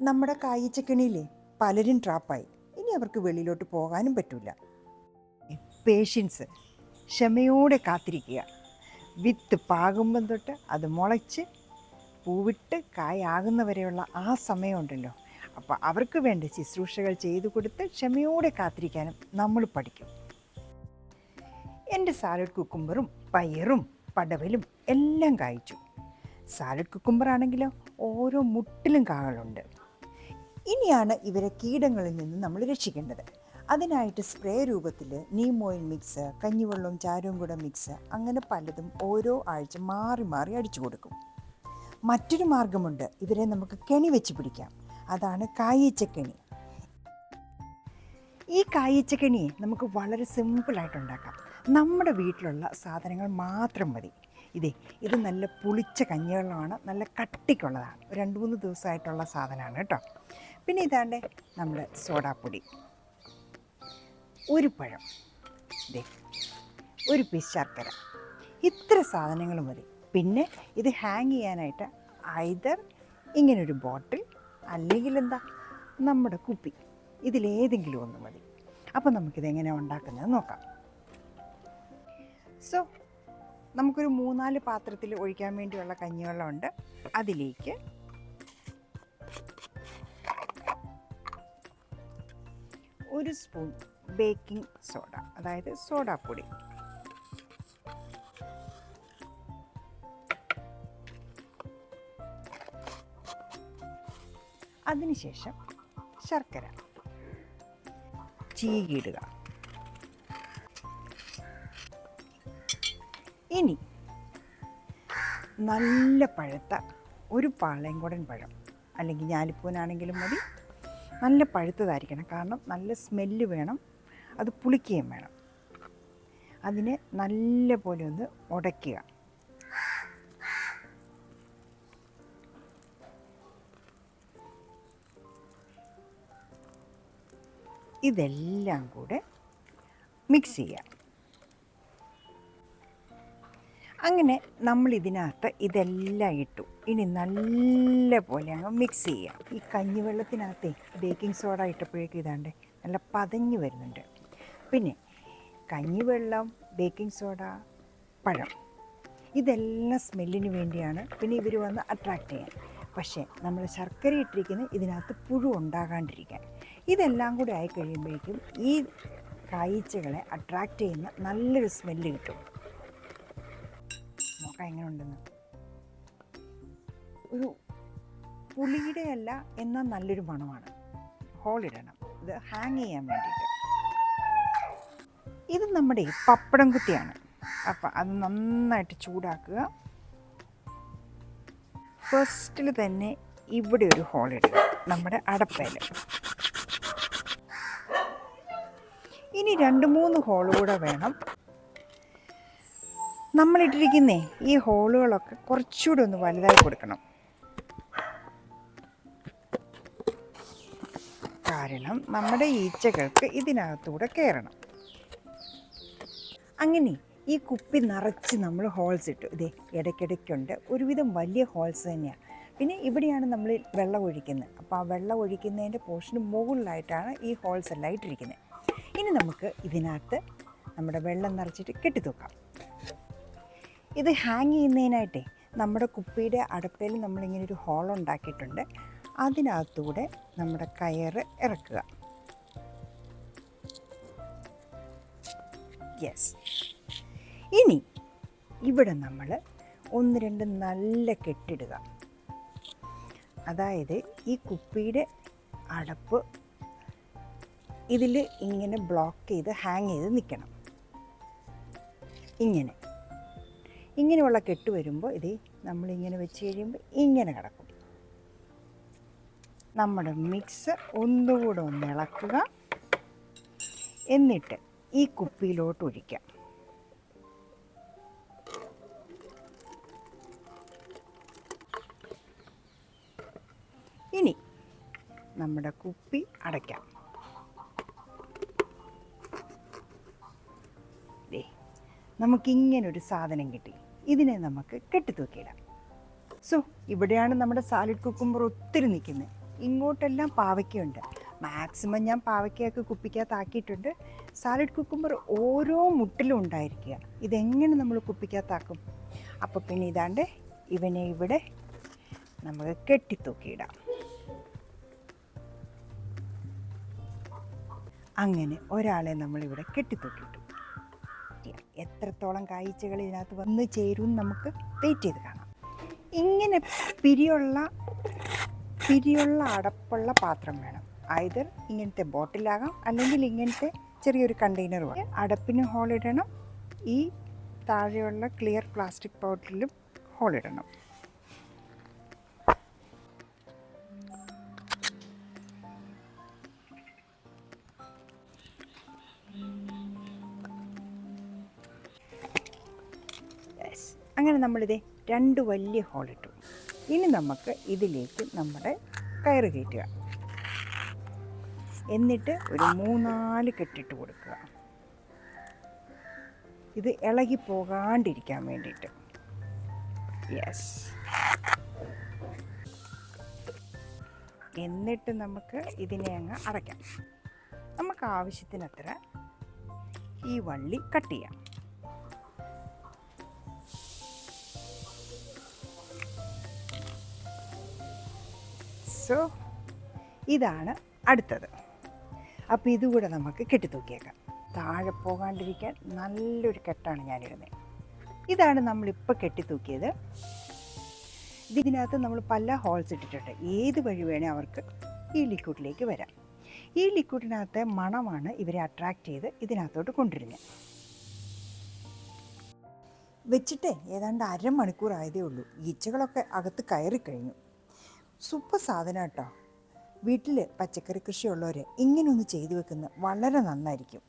നമ്മുടെ കായ്ച്ചക്കണിയിലെ പലരും ട്രാപ്പായി. ഇനി അവർക്ക് വെളിയിലോട്ട് പോകാനും പറ്റില്ല പേഷ്യൻസ് ക്ഷമയോടെ കാത്തിരിക്കുക. വിത്ത് പാകുമ്പം തൊട്ട് അത് മുളച്ച് പൂവിട്ട് കായാകുന്നവരെയുള്ള ആ സമയമുണ്ടല്ലോ. അപ്പോൾ അവർക്ക് വേണ്ട ശുശ്രൂഷകൾ ചെയ്തു കൊടുത്ത് ക്ഷമയോടെ കാത്തിരിക്കാനും നമ്മൾ പഠിക്കും. എന്റെ സാലഡ് കുക്കുംബറും പയറും പടവലും എല്ലാം കായ്ച്ചു. സാലഡ് കുക്കുംബർ ആണെങ്കിലോ ഓരോ മുട്ടിലും കാകളുണ്ട് ഇനിയാണ് ഇവരെ കീടങ്ങളിൽ നിന്ന് നമ്മൾ രക്ഷിക്കേണ്ടത്. അതിനായിട്ട് സ്പ്രേ രൂപത്തിൽ നീം ഓയിൽ മിക്സ് കഞ്ഞിവെള്ളവും ചാരവും കൂടെ മിക്സ് അങ്ങനെ പലതും ഓരോ ആഴ്ച മാറി മാറി അടിച്ചു കൊടുക്കും. മറ്റൊരു മാർഗമുണ്ട് ഇവരെ നമുക്ക് കെണി വെച്ച് പിടിക്കാം. അതാണ് കായീച്ചക്കെണി. ഈ കായീച്ചക്കെണിയെ നമുക്ക് വളരെ സിമ്പിളായിട്ട് ഉണ്ടാക്കാം. നമ്മുടെ വീട്ടിലുള്ള സാധനങ്ങൾ മാത്രം മതി. ഇതേ ഇത് നല്ല പുളിച്ച കഞ്ഞിവെള്ളമാണ് നല്ല കട്ടിക്കുള്ളതാണ്. രണ്ട് മൂന്ന് ദിവസമായിട്ടുള്ള സാധനമാണ് കേട്ടോ. പിന്നെ ഇതാണ്ട് നമ്മുടെ സോഡാപ്പൊടി. ഒരു പഴം. ദേ ഒരു പീസ് ശർക്കര. ഇത്ര സാധനങ്ങൾ മതി. പിന്നെ ഇത് ഹാങ് ചെയ്യാനായിട്ട് ഐതർ ഇങ്ങനൊരു ബോട്ടിൽ അല്ലെങ്കിൽ എന്താ നമ്മുടെ കുപ്പി. ഇതിലേതെങ്കിലും ഒന്ന് മതി. അപ്പോൾ നമുക്കിത് എങ്ങനെ ഉണ്ടാക്കുന്നത് നോക്കാം. സോ നമുക്കൊരു മൂന്നാൽ പാത്രത്തിൽ ഒഴിക്കാൻ വേണ്ടിയുള്ള കഞ്ഞിവെള്ളമുണ്ട്. അതിലേക്ക് ഒരു സ്പൂൺ ബേക്കിംഗ് സോഡ അതായത് സോഡാപ്പൊടി. അതിനുശേഷം ശർക്കര. ചീകിയിടുക. ഇനി നല്ല പഴുത്ത ഒരു പാളയംകുടൻ പഴം അല്ലെങ്കിൽ ഞാലിപ്പൂനാണെങ്കിലും മതി നല്ല പഴുത്തതായിരിക്കണം. കാരണം നല്ല സ്മെല്ല് വേണം. അത് പുളിക്കുകയും വേണം. അതിനെ നല്ല പോലെ ഒന്ന് ഉടയ്ക്കുക. ഇതെല്ലാം കൂടെ മിക്സ് ചെയ്യുക അങ്ങനെ നമ്മൾ ഇതിനകത്ത് ഇതെല്ലാം ഇട്ടു. ഇനി നല്ല പോലെ അങ്ങ് മിക്സ് ചെയ്യാം. ഈ കഞ്ഞിവെള്ളത്തിനകത്ത് ബേക്കിംഗ് സോഡ ഇട്ടപ്പോഴേക്കും ഇതാണ്ട് നല്ല പതഞ്ഞ് വരുന്നുണ്ട്. പിന്നെ കഞ്ഞിവെള്ളം ബേക്കിംഗ് സോഡ പഴം ഇതെല്ലാം സ്മെല്ലിന് വേണ്ടിയാണ് പിന്നെ ഇവർ വന്ന് അട്രാക്റ്റ് ചെയ്യാൻ. പക്ഷേ നമ്മൾ ശർക്കര ഇട്ടിരിക്കുന്ന ഇതിനകത്ത് പുഴു ഉണ്ടാകാണ്ടിരിക്കാൻ. ഇതെല്ലാം കൂടി ആയി കഴിയുമ്പോഴേക്കും ഈ കായ്ച്ചകളെ അട്രാക്റ്റ് ചെയ്യുന്ന നല്ലൊരു സ്മെല്ല് കിട്ടും. നോക്കാം എങ്ങനെ ഉണ്ടെന്ന് ഒരു പുളിയുടെ അല്ല എന്നാൽ നല്ലൊരു മണമാണ്. ഹോളിടണം ഇത് ഹാങ് ചെയ്യാൻ വേണ്ടിയിട്ട്. ഇത് നമ്മുടെ പപ്പടം കുത്തിയാണ്. അപ്പം അത് നന്നായിട്ട് ചൂടാക്കുക. ഫസ്റ്റിൽ തന്നെ ഇവിടെ ഒരു ഹോളിടുക നമ്മുടെ അടപ്പയിൽ ഇനി രണ്ട് മൂന്ന് ഹോൾ കൂടെ വേണം. നമ്മളിട്ടിരിക്കുന്നേ ഈ ഹോളുകളൊക്കെ കുറച്ചുകൂടെ ഒന്ന് വലുതായി കൊടുക്കണം. കാരണം നമ്മുടെ ഈച്ചകൾക്ക് ഇതിനകത്തൂടെ കയറണം അങ്ങനെ ഈ കുപ്പി നിറച്ച് നമ്മൾ ഹോൾസ് ഇട്ടു. ഇതേ ഇടയ്ക്കിടയ്ക്കുണ്ട്. ഒരുവിധം വലിയ ഹോൾസ് തന്നെയാണ് പിന്നെ ഇവിടെയാണ് നമ്മൾ വെള്ളം ഒഴിക്കുന്നത്. അപ്പോൾ ആ വെള്ളം ഒഴിക്കുന്നതിന്റെ പോർഷന് മുകളിലായിട്ടാണ് ഈ ഹോൾസ് എല്ലാം ഇട്ടിരിക്കുന്നത്. ഇനി നമുക്ക് ഇതിനകത്ത് നമ്മുടെ വെള്ളം നിറച്ചിട്ട് കെട്ടിത്തൂക്കാം ഇത് ഹാങ് ചെയ്യുന്നതിനായിട്ടേ നമ്മുടെ കുപ്പിയുടെ അടപ്പയിൽ നമ്മളിങ്ങനെ ഒരു ഹോൾ ഉണ്ടാക്കിയിട്ടുണ്ട്. അതിനകത്തൂടെ നമ്മുടെ കയറ് ഇറക്കുക. യെസ് ഇനി ഇവിടെ നമ്മൾ ഒന്ന് രണ്ട് നല്ല കെട്ടിടുക. അതായത് ഈ കുപ്പിയുടെ അടപ്പ് ഇതിൽ ഇങ്ങനെ ബ്ലോക്ക് ചെയ്ത് ഹാങ് ചെയ്ത് നിൽക്കണം ഇങ്ങനെ. ഇങ്ങനെയുള്ള കെട്ട് വരുമ്പോൾ ഇത് നമ്മളിങ്ങനെ വെച്ച് കഴിയുമ്പോൾ ഇങ്ങനെ കിടക്കും. നമ്മുടെ മിക്സ് ഒന്നുകൂടെ ഒന്ന് ഇളക്കുക. എന്നിട്ട് ഈ കുപ്പിയിലോട്ട് ഒഴിക്കാം. ഇനി നമ്മുടെ കുപ്പി അടയ്ക്കാം. നമുക്കിങ്ങനൊരു സാധനം കിട്ടി. ഇതിനെ നമുക്ക് കെട്ടിത്തൂക്കിയിടാം. സോ ഇവിടെയാണ് നമ്മുടെ സാലിഡ് കുക്കുമ്പർ ഒത്തിരി നിൽക്കുന്നത്. ഇങ്ങോട്ടെല്ലാം പാവയ്ക്കുണ്ട് മാക്സിമം ഞാൻ പാവയ്ക്കയൊക്കെ കുപ്പിക്കകത്താക്കിയിട്ടുണ്ട്. സാലഡ് കുക്കുമ്പർ ഓരോ മുട്ടിലും ഉണ്ടായിരിക്കുക. ഇതെങ്ങനെ നമ്മൾ കുപ്പിക്കകത്താക്കും? അപ്പോൾ പിന്നെ ഇതാണ്ട് ഇവനെ ഇവിടെ നമുക്ക് കെട്ടിത്തൂക്കിയിടാം. അങ്ങനെ ഒരാളെ നമ്മളിവിടെ കെട്ടിത്തൂക്കിയിട്ടു. എത്രത്തോളം കാഴ്ചകൾ ഇതിനകത്ത് വന്ന് ചേരും നമുക്ക് വെയിറ്റ് ചെയ്ത് കാണാം. ഇങ്ങനെ പിരിയുള്ള പിരിയുള്ള അടപ്പുള്ള പാത്രം വേണം. ഐതർ ഇങ്ങനത്തെ ബോട്ടിലാകാം അല്ലെങ്കിൽ ഇങ്ങനത്തെ ചെറിയൊരു കണ്ടെയ്നർ വേണം അടപ്പിന് ഹോളിടണം ഈ താഴെയുള്ള ക്ലിയർ പ്ലാസ്റ്റിക് ബോട്ടിലും ഹോളിടണം. അങ്ങനെ നമ്മളിതേ രണ്ട് വലിയ ഹോളിട്ടു ഇനി നമുക്ക് ഇതിലേക്ക് നമ്മുടെ കയറ് കയറ്റുക. എന്നിട്ട് ഒരു മൂന്നാൽ കെട്ടിട്ട് കൊടുക്കുക. ഇത് ഇളകി പോകാണ്ടിരിക്കാൻ വേണ്ടിയിട്ട്. യെസ് എന്നിട്ട് നമുക്ക് ഇതിനെ അങ്ങ് അടയ്ക്കാം. നമുക്ക് ആവശ്യത്തിനത്ര ഈ വള്ളി കട്ട് ചെയ്യാം. സോ ഇതാണ് അടുത്തത്. അപ്പോൾ ഇതുകൂടെ നമുക്ക് കെട്ടിത്തൂക്കിയേക്കാം. താഴെ പോകാണ്ടിരിക്കാൻ നല്ലൊരു കെട്ടാണ് ഞാനിടുന്നത് ഇതാണ് നമ്മളിപ്പോൾ കെട്ടിത്തൂക്കിയത്. ഇതിനകത്ത് നമ്മൾ പല ഹോൾസ് ഇട്ടിട്ടുണ്ട്. ഏത് വഴി വേണേൽ അവർക്ക് ഈ ലിക്വിഡിലേക്ക് വരാം. ഈ ലിക്വിഡിനകത്തെ മണമാണ് ഇവരെ അട്രാക്റ്റ് ചെയ്ത് ഇതിനകത്തോട്ട് കൊണ്ടുവരുന്നത്. വെച്ചിട്ട് ഏതാണ്ട് അരമണിക്കൂർ ആയതേ ഉള്ളൂ. ഈച്ചകളൊക്കെ അകത്ത് കയറിക്കഴിഞ്ഞു. സൂപ്പർ സാധനം കേട്ടോ വീട്ടിൽ പച്ചക്കറി കൃഷിയുള്ളവർ ഇങ്ങനെയൊന്ന് ചെയ്തു വെക്കുന്നത് വളരെ നന്നായിരിക്കും.